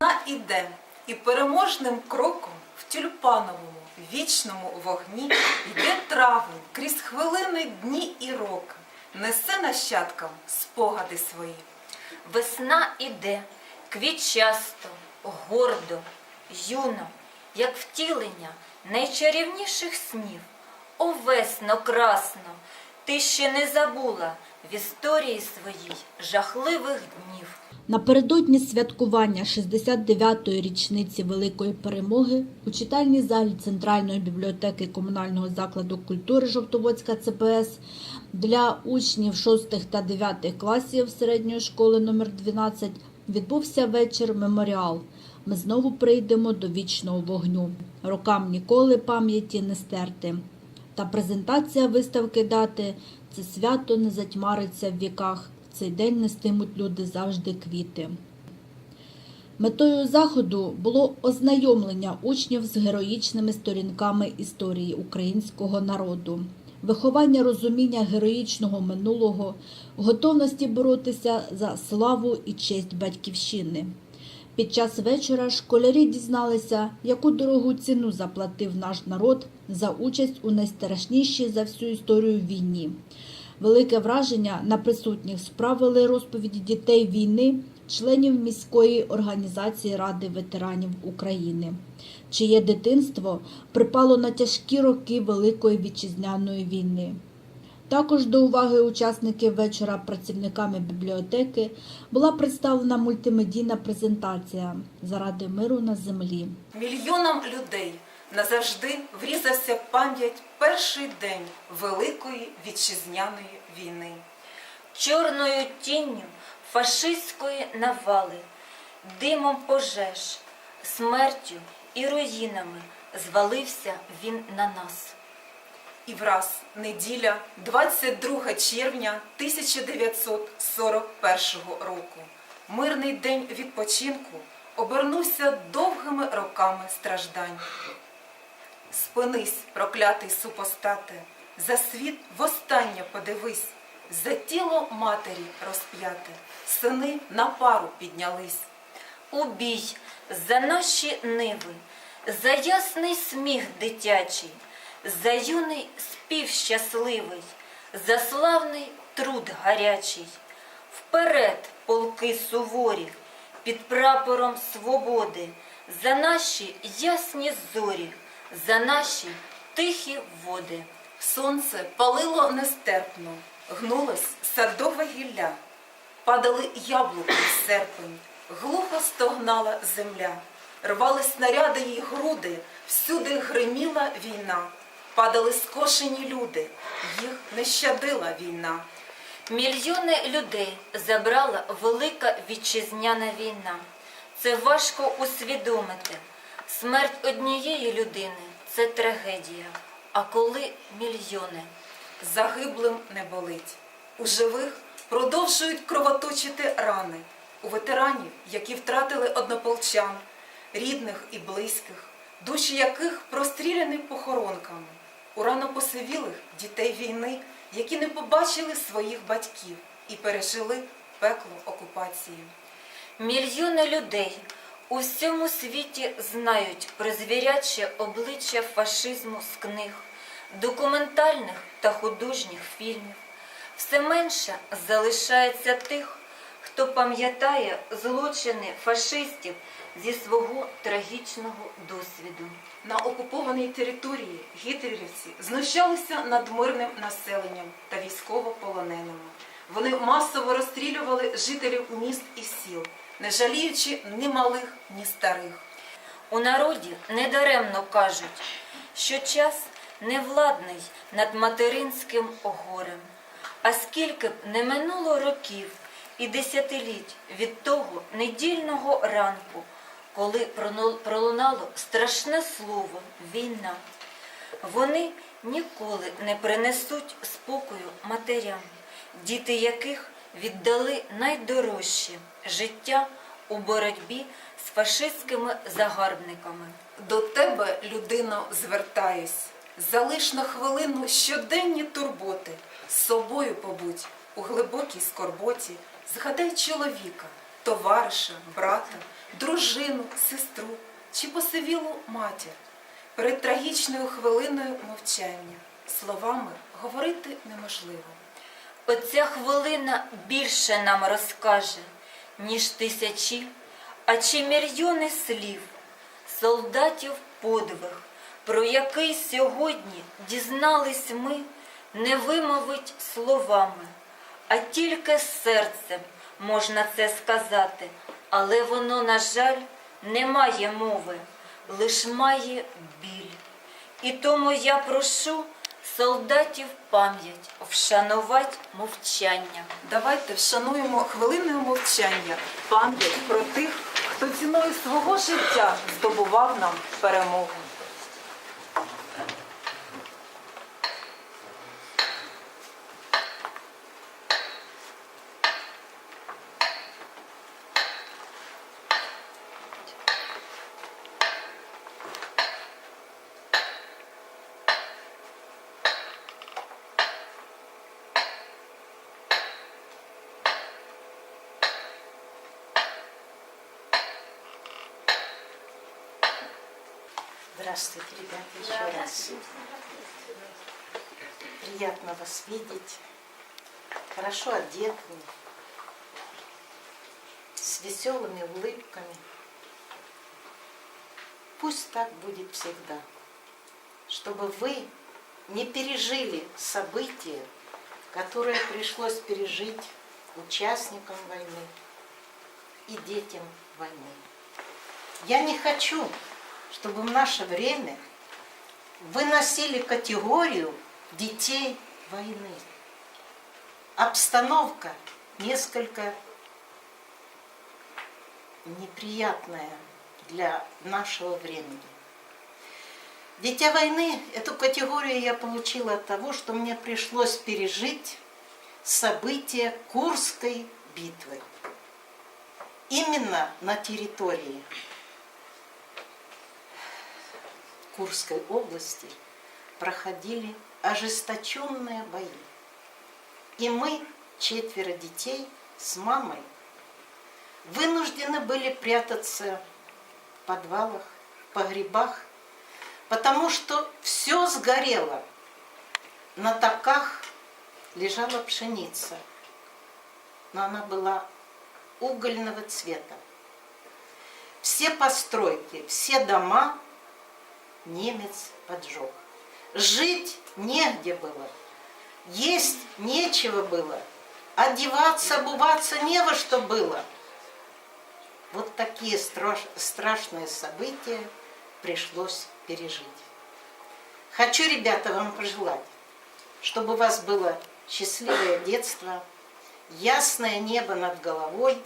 Вона іде і переможним кроком в тюльпановому вічному вогні йде травень крізь хвилини, дні і роки, несе нащадкам спогади свої. Весна іде, квітчасто, гордо, юно, як втілення найчарівніших снів. О, весно, красно, ти ще не забула в історії своїй жахливих днів. Напередодні святкування 69-ї річниці Великої перемоги у читальній залі Центральної бібліотеки комунального закладу культури Жовтоводська ЦПС для учнів 6 та 9 класів середньої школи номер 12 відбувся вечір меморіал. Ми знову прийдемо до вічного вогню. Рокам ніколи пам'яті не стерти. Та презентація виставки дати це свято не затьмариться в віках. В цей день нестимуть люди завжди квіти. Метою заходу було ознайомлення учнів з героїчними сторінками історії українського народу, виховання розуміння героїчного минулого, готовності боротися за славу і честь батьківщини. Під час вечора школярі дізналися, яку дорогу ціну заплатив наш народ за участь у найстрашнішій за всю історію війні. Велике враження на присутніх справили розповіді дітей війни, членів міської організації Ради ветеранів України, чиє дитинство припало на тяжкі роки Великої вітчизняної війни. Також до уваги учасників вечора працівниками бібліотеки була представлена мультимедійна презентація заради миру на землі. Мільйонам людей назавжди врізався пам'ять перший день Великої вітчизняної війни. чорною тінню фашистської навали, димом пожеж, смертю і руїнами звалився він на нас. І враз неділя, 22 червня 1941 року. Мирний день відпочинку обернувся довгими роками страждань. Спинись, проклятий супостате, за світ востаннє подивись, за тіло матері розп'яте, сини на пару піднялись. У бій за наші ниви, за ясний сміх дитячий, за юний спів щасливий, за славний труд гарячий. Вперед, полки суворі, під прапором свободи, за наші ясні зорі, за наші тихі води. Сонце палило нестерпно, гнулось садове гілля, падали яблуки в серпень, глухо стогнала земля, рвали снаряди їй груди, всюди гриміла війна, падали скошені люди, їх не щадила війна. Мільйони людей забрала велика вітчизняна війна. Це важко усвідомити. Смерть однієї людини це трагедія. А коли мільйони? Загиблим не болить. У живих продовжують кровоточити рани. У ветеранів, які втратили однополчан, рідних і близьких, душі яких простріляні похоронками, у рано посивілих дітей війни, які не побачили своїх батьків і пережили пекло окупації. Мільйони людей у всьому світі знають про звіряче обличчя фашизму з книг, документальних та художніх фільмів. Все менше залишається тих, хто пам'ятає злочини фашистів зі свого трагічного досвіду. На окупованій території гітлерівці знущалися над мирним населенням та військовополоненими. Вони масово розстрілювали жителів міст і сіл, не жаліючи ні малих, ні старих. У народі недаремно кажуть, що час невладний над материнським горем. А скільки б не минуло років і десятиліть від того недільного ранку, коли пролунало страшне слово війна, вони ніколи не принесуть спокою матерям, діти яких віддали найдорожче життя у боротьбі з фашистськими загарбниками. До тебе, людино, звертаюсь. залиш на хвилину щоденні турботи, з собою побудь у глибокій скорботі, згадай чоловіка, товариша, брата, дружину, сестру чи посивілу матір. Перед трагічною хвилиною мовчання словами говорити неможливо. Оця хвилина більше нам розкаже, ніж тисячі, а чи мільйони слів, солдатів подвиг, про який сьогодні дізнались ми, не вимовить словами, а тільки серцем можна це сказати, але воно, на жаль, не має мови, лиш має біль. І тому я прошу солдатів пам'ять вшанувати мовчання. Давайте вшануємо хвилиною мовчання пам'ять про тих, хто ціною свого життя здобував нам перемогу. Здравствуйте, ребята, еще раз. Приятно вас видеть. Хорошо одетыми, с веселыми улыбками. Пусть так будет всегда, чтобы вы не пережили события, которые пришлось пережить участникам войны и детям войны. Я не хочу, чтобы в наше время выносили категорию детей войны. Обстановка несколько неприятная для нашего времени. Дитя войны, эту категорию я получила от того, что мне пришлось пережить события Курской битвы. Именно на территории Курской области проходили ожесточенные бои. И мы, четверо детей с мамой, вынуждены были прятаться в подвалах, погребах, потому что все сгорело. На токах лежала пшеница, но она была угольного цвета. Все постройки, все дома немец поджег. Жить негде было, есть нечего было, одеваться, обуваться не во что было. Вот такие страш- страшные события пришлось пережить. Хочу, ребята, вам пожелать, чтобы у вас было счастливое детство, ясное небо над головой,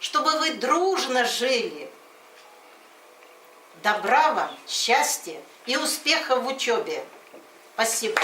чтобы вы дружно жили, Добра вам, счастья и успехов в учебе. Спасибо.